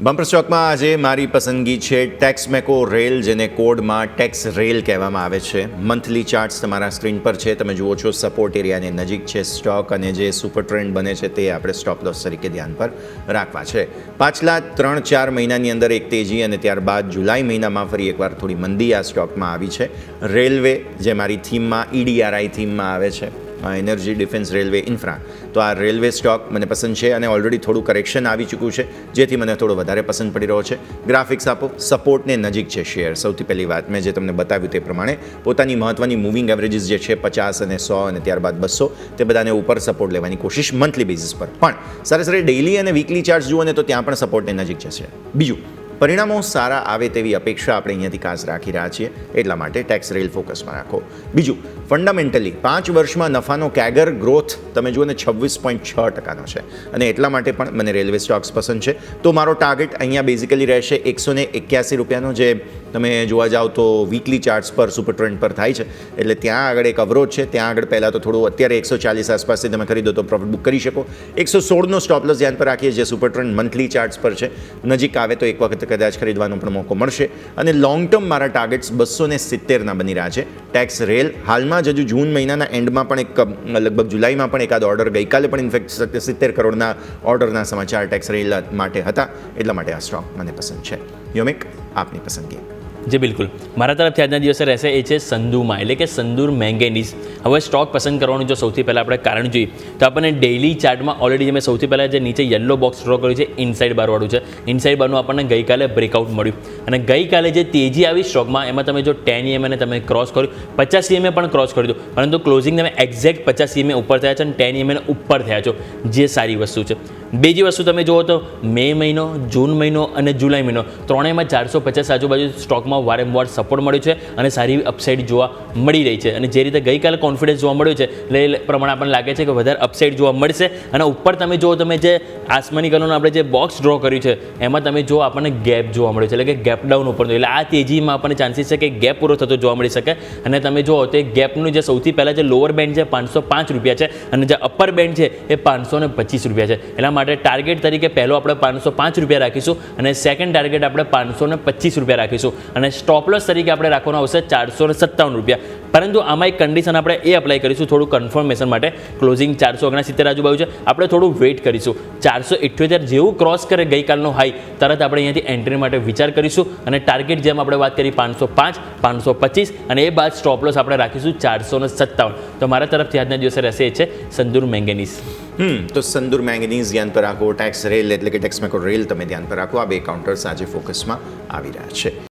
Bumper સ્ટોકમાં આજે મારી પસંદગી છે ટેક્સમેકો રેલ, જેને કોડમાં ટેક્સ રેલ કહેવામાં આવે છે. મંથલી ચાર્ટ્સ તમારા સ્ક્રીન પર છે. તમે જુઓ છો સપોર્ટ એરિયાની નજીક છે સ્ટોક અને જે સુપર ટ્રેન્ડ બને છે તે આપણે સ્ટોપ લોસ તરીકે ધ્યાન પર રાખવા છે. પાછલા ત્રણ ચાર મહિનાની અંદર એક તેજી અને ત્યારબાદ જુલાઈ મહિનામાં ફરી એકવાર થોડી મંદી આ સ્ટોકમાં આવી છે. રેલવે જે મારી થીમમાં ઈડીઆરઆઈ થીમમાં આવે છે. Energy defence railway infra. તો આ રેલવે સ્ટોક મને પસંદ છે અને ઓલરેડી થોડું કરેક્શન આવી ચૂક્યું છે, જેથી મને થોડો વધારે પસંદ પડી રહ્યો છે. ગ્રાફિક્સ આપો સપોર્ટને નજીક છે શેર સૌથી પહેલી વાત મેં જે તમને બતાવ્યું તે પ્રમાણે પોતાની મહત્ત્વની મૂવિંગ એવરેજીસ જે છે પચાસ અને સો અને ત્યારબાદ બસો, તે બધાને ઉપર સપોર્ટ લેવાની કોશિશ મંથલી બેઝિસ પર. પણ સરાસરી ડેઇલી અને વીકલી ચાર્જ જુઓ ને તો ત્યાં પણ સપોર્ટને નજીક જશે બીજું પરિણામો સારા આવે તેવી અપેક્ષા આપણે અહીંયાથી ખાસ રાખી રહ્યા છીએ. એટલા માટે ટેક્સ રેલ ફોકસમાં રાખો. બીજું ફંડામેન્ટલી પાંચ વર્ષમાં નફાનો કેગર ગ્રોથ તમે જુઓ ને છવ્વીસ પોઈન્ટ છ ટકાનો છે. અને એટલા માટે પણ મને રેલવે સ્ટોક્સ પસંદ છે. તો મારો ટાર્ગેટ અહીંયા બેઝિકલી રહેશે એકસો ને એક્યાસી રૂપિયાનો જે તમે જોવા જાઓ તો વીકલી ચાર્ટ્સ પર સુપર ટ્રેન્ડ પર થાય છે. એટલે ત્યાં આગળ એક અવરોધ છે. ત્યાં આગળ પહેલાં તો થોડું અત્યારે એકસો ચાલીસ આસપાસથી તમે ખરીદો તો પ્રોફિટ બુક કરી શકો. એકસો સોળનો સ્ટોપલસ ધ્યાન પર રાખીએ જે સુપર ટ્રેન્ડ મંથલી ચાર્ટ્સ પર છે. નજીક આવે તો એક વખત કદાચ ખરીદવાનો પણ મોકો મળશે અને લોંગ ટર્મ મારા ટાર્ગેટ્સ બસો ને સિત્તેરના બની રહ્યા છે. ટેક્સ રેલ હાલમાં જ હજુ જૂન મહિનાના એન્ડમાં પણ એક, લગભગ જુલાઈમાં પણ એકાદ ઓર્ડર ગઈકાલે પણ ઇન્ફેક્ટ સિત્તેર કરોડના ઓર્ડરના સમાચાર ટેક્સ રેલ માટે હતા. એટલા માટે આ સ્ટોક મને પસંદ છે. યોમિક આપની પસંદગી. જી, બિલકુલ. મારા તરફથી આજના દિવસે રહેશે એ છે સંદુમાં, એટલે કે સંદૂર મેંગેનીઝ. હવે સ્ટોક પસંદ કરવાનું જો સૌથી પહેલાં આપણે કારણ જોઈએ, તો આપણને ડેઇલી ચાર્ટમાં ઓલરેડી મેં સૌથી પહેલાં જે નીચે યલો બોક્સ ડ્રો કર્યું છે ઇનસાઇડ બારવાળું છે. ઇનસાઇડ બારનું આપણને ગઈકાલે બ્રેકઆઉટ મળ્યું. અને ગઈકાલે જે તેજી આવી સ્ટોકમાં, એમાં તમે જો ટેન ઈએમએને તમે ક્રોસ કર્યું, પચાસ ઈએમએ પણ ક્રોસ કર્યું હતું પરંતુ ક્લોઝિંગ તમે એક્ઝેક્ટ પચાસ ઈએમએ ઉપર થયા છે અને ટેન ઈએમએને ઉપર થયા છો. જે સારી વસ્તુ છે. બીજી વસ્તુ તમે જુઓ તો મે મહિનો, જૂન મહિનો અને જુલાઈ મહિનો, ત્રણેયમાં ચારસો પચાસ આજુબાજુ સ્ટોકમાં વારંવાર સપોર્ટ મળ્યો છે અને સારી અપસાઇડ જોવા મળી રહી છે. અને જે રીતે ગઈકાલે કોન્ફિડન્સ જોવા મળ્યો છે, એટલે એ પ્રમાણે આપણને લાગે છે કે વધારે અપસાઇડ જોવા મળશે. અને ઉપર તમે જુઓ, તમે જે આસમાની કલરનું આપણે જે બોક્સ ડ્રો કર્યું છે, એમાં તમે જો આપણને ગેપ જોવા મળ્યો છે, એટલે કે ગેપ ડાઉન ઉપર એટલે આ તેજીમાં આપણને ચાન્સીસ છે કે ગેપ પૂરો થતો જોવા મળી શકે. અને તમે જુઓ, તે ગેપનું જે સૌથી પહેલાં જે લોઅર બેન્ડ છે, પાંચસો પાંચ રૂપિયા છે, અને જે અપર બેન્ડ છે, એ પાંચસો પચીસ રૂપિયા છે. એના માટે ટાર્ગેટ તરીકે પહેલો આપણે પાંચસો પાંચ રૂપિયા રાખીશું અને સેકન્ડ ટાર્ગેટ આપણે પાંચસો પચીસ રૂપિયા રાખીશું. અને સ્ટોપલોસ તરીકે આપણે રાખવાનો આવશે ચારસો સત્તાવન રૂપિયા. પરંતુ આમાં એક કન્ડિશન આપણે એ અપ્લાય કરીશું, થોડું કન્ફર્મેશન માટે. ક્લોઝિંગ ચારસો ઓગણસિત્તેર આજુબાજુ છે. આપણે થોડું વેઇટ કરીશું. ચારસો ઇઠ્યોતેર જેવું ક્રોસ કરે ગઈકાલનો હાઈ તરત આપણે અહીંયાથી એન્ટ્રી માટે વિચાર કરીશું. અને ટાર્ગેટ જેમ આપણે વાત કરી, પાંચસો પાંચ, પાંચસો પચીસ, અને એ બાદ સ્ટોપલોસ આપણે રાખીશું ચારસો ને સત્તાવન. તો મારા તરફથી આજના દિવસે રહેશે એ છે સંદૂર મેંગેનીઝ હમ, તો સંદૂર મેંગનીઝ ધ્યાન પર રાખો. ટેક્સ રેલ એટલે કે ટેક્સ મેકો રેલ તમે ધ્યાન પર રાખો. આ બે કાઉન્ટર્સ આજે ફોકસમાં આવી રહ્યા છે.